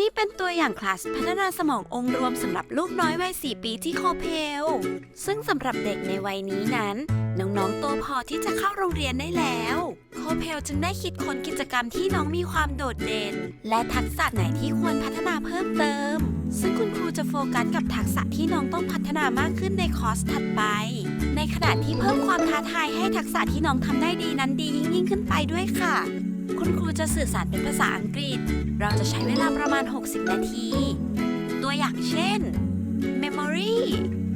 นี่เป็นตัวอย่างคลาสพัฒนาสมององค์รวมสำหรับลูกน้อยวัย 4 ปีที่โคเพล ซึ่งสำหรับเด็กในวัยนี้นั้น น้องๆโตพอที่จะเข้าโรงเรียนได้แล้ว โคเพลจึงได้คิดค้นกิจกรรมที่น้องมีความโดดเด่น และทักษะไหนที่ควรพัฒนาเพิ่มเติม ซึ่งคุณครูจะโฟกัสกับทักษะที่น้องต้องพัฒนามากขึ้นในคอร์สถัดไป ในขณะที่เพิ่มความท้าทายให้ทักษะที่น้องทำได้ดีนั้นดียิ่งยิ่งขึ้นไปด้วยค่ะ คุณครูจะสื่อสารเป็นภาษาอังกฤษ เราจะใช้เวลาประมาณ 60 นาที ตัวอย่างเช่น memory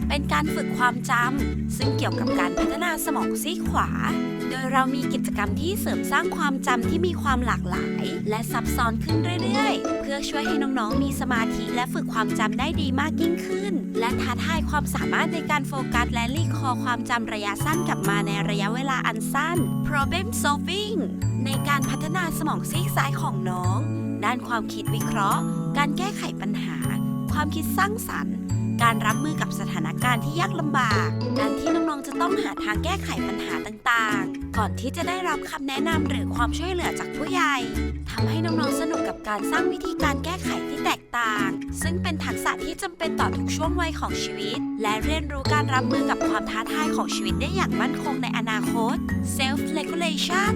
เป็นการฝึกความจำซึ่งเกี่ยวกับการพัฒนาสมองซีกขวา โดยเรามีกิจกรรมที่เสริมสร้างความจำที่มีความหลากหลาย และซับซ้อนขึ้นเรื่อยๆ เพื่อช่วยให้น้องๆ มีสมาธิและฝึกความจำได้ดีมากยิ่งขึ้น และท้าทายความสามารถในการโฟกัสและรีคอความจำระยะสั้นกลับมาในระยะเวลาอันสั้น problem solving ในการพัฒนาสมองซีกซ้ายของน้อง ด้านความคิดวิเคราะห์ การแก้ไขปัญหา ความคิดสร้างสรรค์ การรับมือกับสถานการณ์ที่ยากลำบากการที่น้องๆจะต้องหาทางแก้ไขปัญหาต่างๆ ก่อนที่จะได้รับคำแนะนำหรือความช่วยเหลือจากผู้ใหญ่ทำให้น้องๆสนุกกับการสร้างวิธีการแก้ไขที่แตกต่าง ซึ่งเป็นทักษะที่จำเป็นต่อทุกช่วงวัยของชีวิต และเรียนรู้การรับมือกับความท้าทายของชีวิตได้อย่างมั่นคงในอนาคต self regulation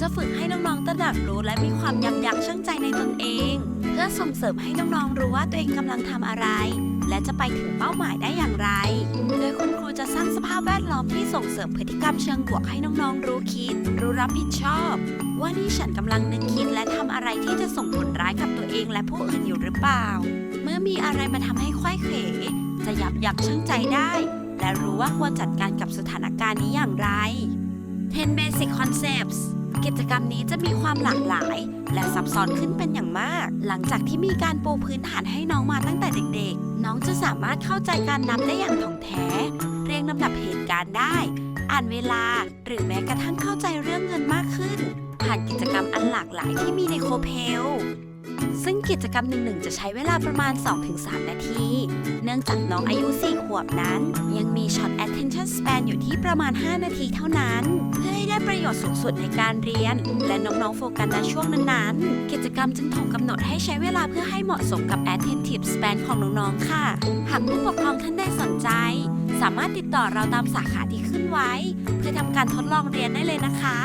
จะฝึกให้น้องๆตระหนักรู้และมีความยับยั้งชั่งใจในตนเอง เพื่อส่งเสริมให้น้องๆรู้ว่าตัวเองกำลังทำอะไร และจะไปถึงเป้าหมายได้อย่างไร โดยคุณครูจะสร้างสภาพแวดล้อมที่ส่งเสริมพฤติกรรมเชิงบวกให้น้องๆ รู้คิด รู้รับผิดชอบ ว่านี่ฉันกำลังนึกคิดและทำอะไรที่จะส่งผลร้ายกับตัวเองและผู้อื่นอยู่หรือเปล่า เมื่อมีอะไรมาทำให้ค่อยเขวจะยับยั้งชั่งใจได้ และรู้ว่าควรจัดการกับสถานการณ์นี้อย่างไร 10 Basic Concepts กิจกรรมนี้จะมีความหลากหลาย และซับซ้อนขึ้นเป็นอย่างมาก หลังจากที่มีการปูพื้นฐานให้น้องมาตั้งแต่เด็กๆ น้องจะสามารถเข้าใจการนับได้อย่างถ่องแท้ เรียงลำดับเหตุการณ์ได้ อ่านเวลาหรือแม้กระทั่งเข้าใจเรื่องเงินมากขึ้น ผ่านกิจกรรมอันหลากหลายที่มีในโคเพลซึ่งกิจกรรมหนึ่งๆ จะใช้เวลาประมาณ 2-3 นาที เนื่องจากน้องอายุ 4 ขวบนั้น ยังมีช็อต attention span อยู่ที่ประมาณ 5 นาทีเท่านั้น เพื่อ ประโยชน์สูงสุดในการเรียน และน้องๆโฟกัสในช่วงนั้นๆ กิจกรรมจึงถูกกำหนดให้ใช้เวลาเพื่อให้เหมาะสมกับ attentive span ของน้องๆค่ะ หากผู้ปกครองท่านใดสนใจ สามารถติดต่อเราตามสาขาที่ขึ้นไว้ เพื่อทำการทดลองเรียนได้เลยนะคะ